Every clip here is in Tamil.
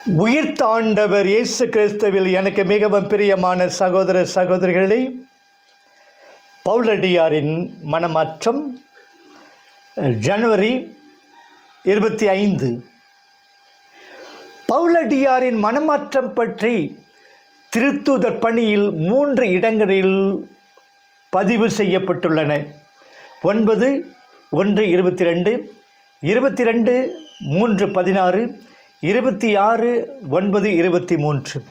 உயிர் தாண்டவர் இயேசு கிறிஸ்துவில் எனக்கு மிகவும் பிரியமான சகோதர சகோதரிகளே பவுலடியாரின் மனமாற்றம் ஜனவரி இருபத்தி ஐந்து. பவுலடியாரின் மனமாற்றம் பற்றி திருத்தூதர் பணியில் மூன்று இடங்களில் பதிவு செய்யப்பட்டுள்ளன. ஒன்பது ஒன்று இருபத்தி ரெண்டு இருபத்தி ரெண்டு மூன்று பதினாறு இருபத்தி ஆறு ஒன்பது இருபத்தி மூன்று.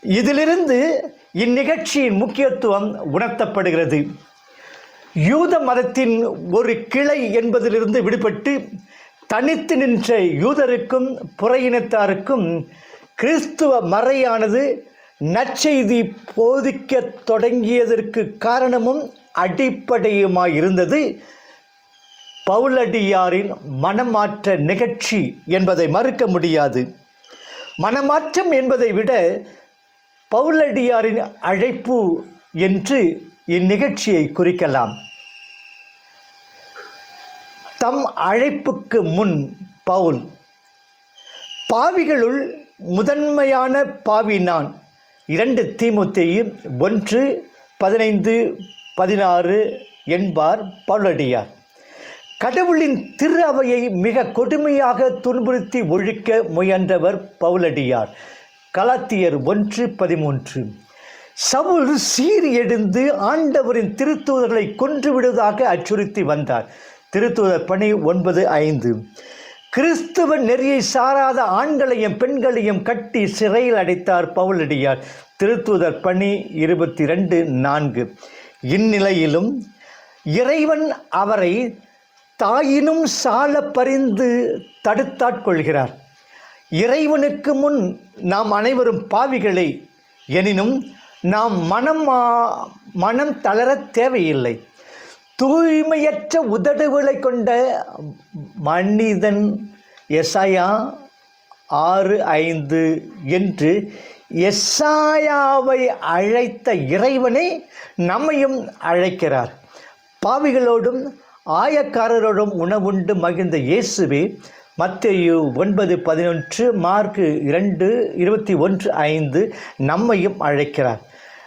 இதிலிருந்து இந்நிகழ்ச்சியின் முக்கியத்துவம் உணர்த்தப்படுகிறது. யூத மதத்தின் ஒரு கிளை என்பதிலிருந்து விடுபட்டு தனித்து நின்ற யூதருக்கும் புறையினத்தாருக்கும் கிறிஸ்துவ மறையானது நற்செய்தி போதிக்க தொடங்கியதற்கு காரணமும் அடிப்படையுமாயிருந்தது. பவுலடியாரின் மனமாற்ற நிகழ்ச்சி என்பதை மறுக்க முடியாது. மனமாற்றம் என்பதை விட பவுலடியாரின் அழைப்பு என்று இந்நிகழ்ச்சியை குறிக்கலாம். தம் அழைப்புக்கு முன் பவுல் பாவிகளுள் முதன்மையான பாவி நான் இரண்டு தீமுத்தையும் ஒன்று பதினைந்து பதினாறு என்பார் பவுலடியார். கடவுளின் திரு அவையை மிக கொடுமையாக துன்புறுத்தி ஒழிக்க முயன்றவர் பவுலடியார். கலாத்தியர் ஒன்று பதிமூன்று. சவுல் சீர் எடுந்து ஆண்டவரின் திருத்தூதர்களை கொன்றுவிடுவதாக அச்சுறுத்தி வந்தார். திருத்தூதர் பணி ஒன்பது ஐந்து. கிறிஸ்துவ நெறியை சாராத ஆண்களையும் பெண்களையும் கட்டி சிறையில் அடைத்தார் பவுலடியார். திருத்தூதர் பணி இருபத்தி ரெண்டு நான்கு. இந்நிலையிலும் இறைவன் அவரை தாயினும் சால பறிந்து தடுத்தாட்கொள்கிறார் இறைவனுக்கு முன் நாம் அனைவரும் பாவிகளை எனினும் நாம் மனம் மனம் தளர தேவையில்லை. தூய்மையற்ற உதடுகளை கொண்ட மனிதன் எசாயா ஆறு ஐந்து என்று எஸ்ஸாயாவை அழைத்த இறைவனே நம்மையும் அழைக்கிறார். பாவிகளோடும் ஆயக்காரரோடும் உணவுண்டு மகிழ்ந்த இயேசுவே மத்தேயு ஒன்பது பதினொன்று மார்க்கு இரண்டு இருபத்தி ஒன்று ஐந்து நம்மையும் அழைக்கிறார்.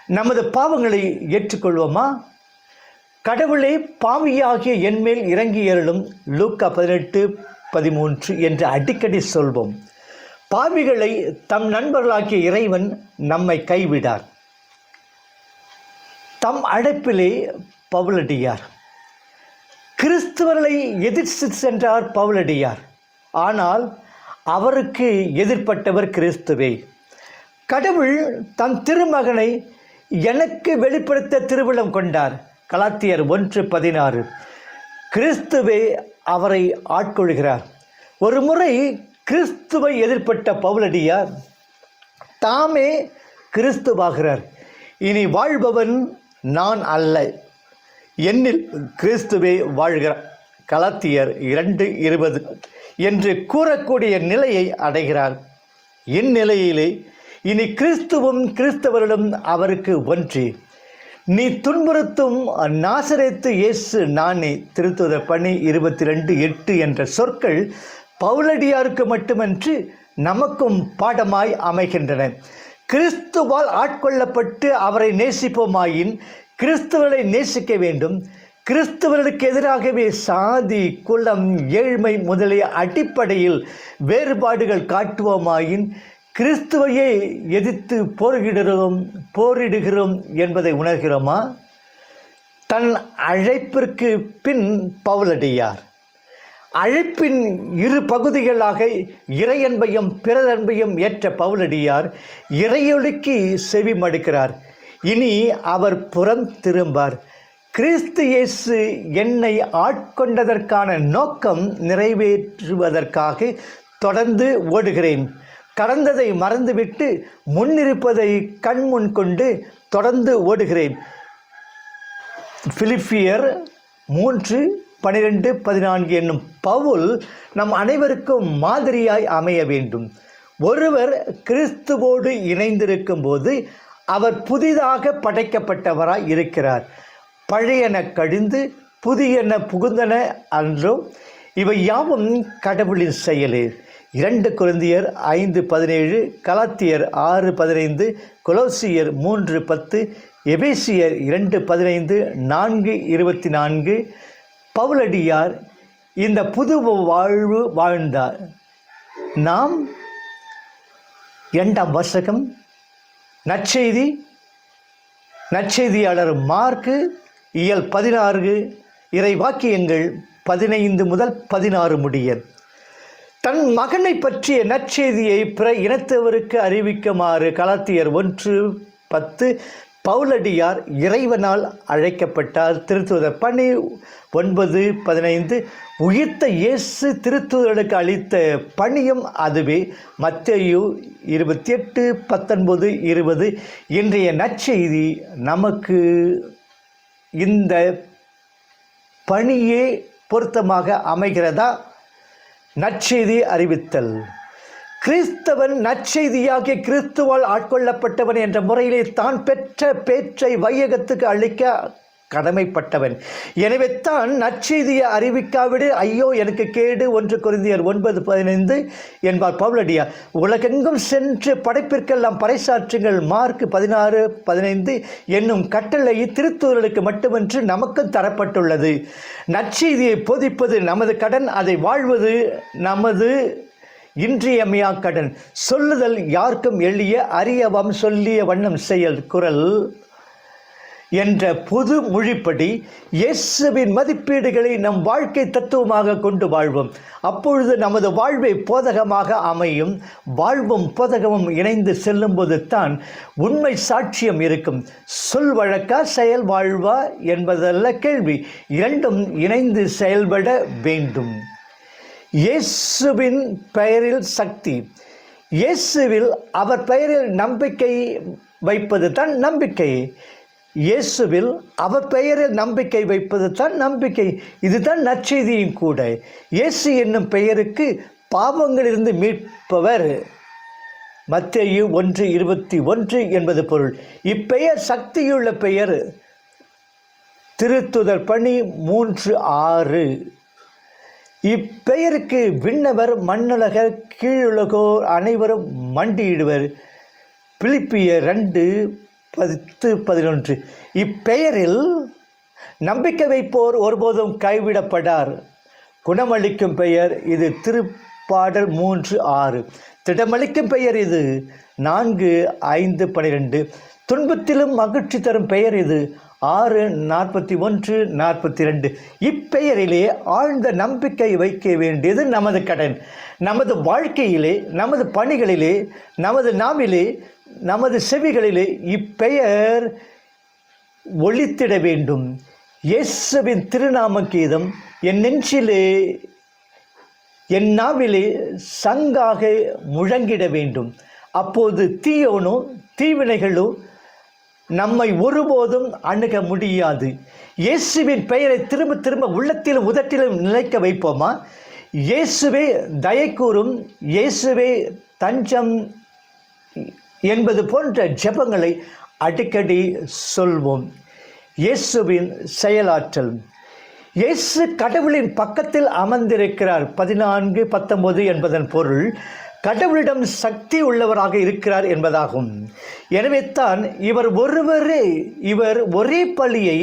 நமது பாவங்களை ஏற்றுக்கொள்வோமா? கடவுளே பாவியாகிய என்மேல் இறங்கி ஏறலும் லூக்கா பதினெட்டு பதிமூன்று என்று அடிக்கடி சொல்வோம். பாவிகளை தம் நண்பர்களாகிய இறைவன் நம்மை கைவிடார். தம் அழைப்பிலே பவுலடியார். கிறிஸ்துவர்களை எதிர்த்து சென்றார் பவுலடியார். ஆனால் அவருக்கு எதிர்ப்பட்டவர் கிறிஸ்துவே. கடவுள் தன் திருமகனை எனக்கு வெளிப்படுத்த திருவிழம் கொண்டார். கலாத்தியர் ஒன்று பதினாறு. கிறிஸ்துவே அவரை ஆட்கொள்கிறார். ஒரு முறை கிறிஸ்துவை எதிர்ப்பட்ட பவுலடியார் தாமே கிறிஸ்துவாகிறார். இனி வாழ்பவன் நான் அல்ல. என்னில் கிறிஸ்துவே வாழ்கிறார் கலாத்தியர் இரண்டு இருபது என்று கூறக்கூடிய நிலையை அடைகிறார். இந்நிலையிலே இனி கிறிஸ்துவும் கிறிஸ்தவர்களும் அவருக்கு ஒன்றி. நீ துன்புறுத்தும் நாசரேத்து இயேசு நானே திருத்துத பணி இருபத்தி ரெண்டு எட்டு என்ற சொற்கள் பவுலடியாருக்கு மட்டுமன்று நமக்கும் பாடமாய் அமைகின்றன. கிறிஸ்துவால் ஆட்கொள்ளப்பட்டு அவரை நேசிப்போமாயின் கிறிஸ்துவர்களை நேசிக்க வேண்டும். கிறிஸ்தவர்களுக்கு எதிராகவே சாதி குலம் ஏழ்மை முதலிய அடிப்படையில் வேறுபாடுகள் காட்டுவோமாயின் கிறிஸ்துவையே எதிர்த்து போரிடுகிறோம் போரிடுகிறோம் என்பதை உணர்கிறோமா? தன் அழைப்பிற்கு பின் பவுலடியார் அழைப்பின் இரு பகுதிகளாக இறையன்பையும் பிறரன்பையும் ஏற்ற பவுலடியார் இறையொலிக்கு செவி மடுக்கிறார் இனி அவர் புறம் திரும்பார். கிறிஸ்து இயேசு என்னை ஆட்கொண்டதற்கான நோக்கம் நிறைவேற்றுவதற்காக தொடர்ந்து ஓடுகிறேன். கடந்ததை மறந்துவிட்டு முன்னிருப்பதை கண்முன் கொண்டு தொடர்ந்து ஓடுகிறேன். பிலிப்பியர் மூன்று பனிரெண்டு பதினான்கு என்னும் பவுல் நம் அனைவருக்கும் மாதிரியாய் அமைய வேண்டும். ஒருவர் கிறிஸ்துவோடு இணைந்திருக்கும் போது அவர் புதிதாக படைக்கப்பட்டவராய் இருக்கிறார். பழையன கழிந்து புதியன புகுந்தன அன்றோ இவை யாவும் கடவுளின் செயலே. இரண்டு குருந்தியர் ஐந்து பதினேழு கலாத்தியர் ஆறு பதினைந்து கொலோசியர் மூன்று பத்து எபேசியர் இரண்டு பதினைந்து நான்கு இருபத்தி நான்கு. பவுலடியார் இந்த புது வாழ்வு வாழ்ந்தார். நாம் இரண்டாம் வாசகம் நற்செய்தி நற்செய்தியாளர் மார்க்கு இயல் பதினாறு இறை வாக்கியங்கள் பதினைந்து முதல் பதினாறு முடிய தன் மகனை பற்றிய நற்செய்தியை பிற இனத்தவருக்கு அறிவிக்குமாறு கலாத்தியர் ஒன்று பத்து பவுலடியார் இறைவனால் அழைக்கப்பட்டார். திருத்துவதர் பணி ஒன்பது பதினைந்து உயிர்த்த இயேசு திருத்துவர்களுக்கு அளித்த பணியும் அதுவே. மத்தையு இருபத்தி எட்டு பத்தொன்பது இருபது. இன்றைய நற்செய்தி நமக்கு இந்த பணியே பொருத்தமாக அமைகிறதா? நற்செய்தி அறிவித்தல். கிறிஸ்தவன் நற்செய்தியாகிய கிறிஸ்துவால் ஆட்கொள்ளப்பட்டவன் என்ற முறையிலே தான் பெற்ற பேற்றை வையகத்துக்கு அளிக்க கடமைப்பட்டவன். எனவே தான் நற்செய்தியை அறிவிக்காவிடு ஐயோ எனக்கு கேடு ஒன்று குருந்தியர் ஒன்பது பதினைந்து என்பார் பவுலடியா. உலகெங்கும் சென்று படைப்பிற்கெல்லாம் பறைசாற்றுங்கள் மார்க் பதினாறு பதினைந்து என்னும் கட்டளை திருத்தூர்களுக்கு மட்டுமன்று நமக்கும் தரப்பட்டுள்ளது. நற்செய்தியை போதிப்பது நமது கடன் அதை வாழ்வது நமது இன்றியமையா கடன் சொல்லுதல் யாருக்கும் எளிய அரியவம் சொல்லிய வண்ணம் செயல் குரல் என்ற புது மொழிப்படி இயேசுவின் மதிப்பீடுகளை நம் வாழ்க்கை தத்துவமாக கொண்டு வாழ்வோம். அப்பொழுது நமது வாழ்வை போதகமாக அமையும். வாழ்வும் போதகமும் இணைந்து செல்லும்போது தான் உண்மை சாட்சியம் இருக்கும். சொல் வழக்கா செயல் வாழ்வா என்பதல்ல கேள்வி. இரண்டும் இணைந்து செயல்பட வேண்டும். இயேசுவின் பெயரில் சக்தி. இயேசுவில் அவர் பெயரில் நம்பிக்கை வைப்பது தான் நம்பிக்கை. இயேசுவில் அவர் பெயரில் நம்பிக்கை வைப்பது தான் நம்பிக்கை. இதுதான் நற்செய்தியும் கூட. இயேசு என்னும் பெயருக்கு பாவங்களிலிருந்து மீட்பவர். மத்தேயு ஒன்று இருபத்தி ஒன்று என்பது பொருள். இப்பெயர் சக்தியுள்ள பெயர் திருத்துதர் பணி மூன்று ஆறு. இப்பெயருக்கு விண்ணவர் மண்ணுலகர் கீழுலகோர் அனைவரும் மண்டியிடுவர். பிலிப்பிய ரெண்டு பத்து பதினொன்று. இப்பெயரில் நம்பிக்கை வைப்போர் ஒருபோதும் கைவிடப்படார். குணமளிக்கும் பெயர் இது திருப்பாடல் மூன்று ஆறு. திடமளிக்கும் பெயர் இது நான்கு ஐந்து பனிரெண்டு. துன்பத்திலும் மகிழ்ச்சி தரும் பெயர் இது ஆறு நாற்பத்தி ஒன்று நாற்பத்தி ரெண்டு. இப்பெயரிலே ஆழ்ந்த நம்பிக்கை வைக்க வேண்டியது நமது கடன். நமது வாழ்க்கையிலே நமது பணிகளிலே நமது நாவிலே நமது செவிகளிலே இப்பெயர் ஒழித்திட வேண்டும். இயேசுவின் திருநாம கீதம் என் நெஞ்சிலே என் நாவிலே சங்காக முழங்கிட வேண்டும். அப்போது தீயோனோ தீவினைகளும் நம்மை ஒருபோதும் அணுக முடியாது. இயேசுவின் பெயரை திரும்ப திரும்ப உள்ளத்திலும் உதட்டிலும் நிலைக்க வைப்போமா? இயேசுவே தயை கூறும் இயேசுவே தஞ்சம் என்பது போன்ற ஜெபங்களை அடிக்கடி சொல்வோம். இயேசுவின் செயலாற்றல். இயேசு கடவுளின் பக்கத்தில் அமர்ந்திருக்கிறார். பதினான்கு பத்தொன்பது என்பதன் பொருள் கடவுளிடம் சக்தி உள்ளவராக இருக்கிறார் என்பதாகும். எனவே தான் இவர் ஒருவரே இவர் ஒரே பள்ளியை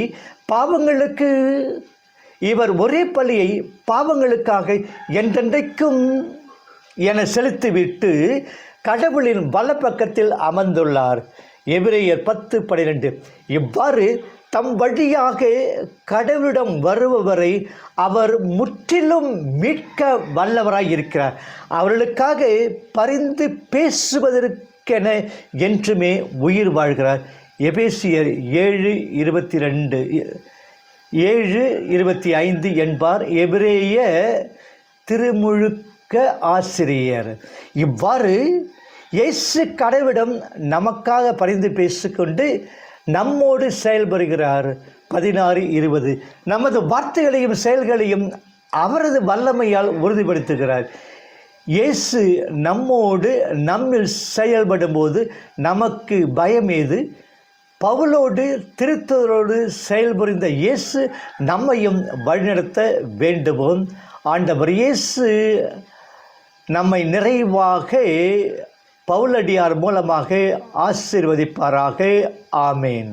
பாவங்களுக்கு இவர் ஒரே பள்ளியை பாவங்களுக்காக என்றென்றைக்கும் என செலுத்திவிட்டு கடவுளின் வலப்பக்கத்தில் அமர்ந்துள்ளார். எபிரேயர் பத்து பனிரெண்டு இவ்வாறு தம் வழியாக கடவுளிடம் வருபவரை அவர் முற்றிலும் மீட்க வல்லவராய் இருக்கிறார். அவர்களுக்காக பரிந்து பேசுவதற்கென என்றுமே உயிர் வாழ்கிறார். எபேசியர் ஏழு இருபத்தி ரெண்டு ஏழு இருபத்தி ஐந்து என்பார். எபிரேய திருமுழுக்க ஆசிரியர். இவ்வாறு இயேசு கடவுளிடம் நமக்காக பரிந்து பேசிக்கொண்டு நம்மோடு செயல்படுகிறார். பதினாறு இருபது. நமது வார்த்தைகளையும் செயல்களையும் அவரது வல்லமையால் உறுதிப்படுத்துகிறார். இயேசு நம்மோடு நம்மில் செயல்படும்போது நமக்கு பயம் ஏது? பவுலோடு திருத்தரோடு செயல்புரிந்த இயேசு நம்மையும் வழிநடத்த வேண்டுவோம். ஆண்டவர் இயேசு நம்மை நிறைவாக பவுலடியார் மூலமாக ஆசிர்வதிப்பாராக. ஆமேன்.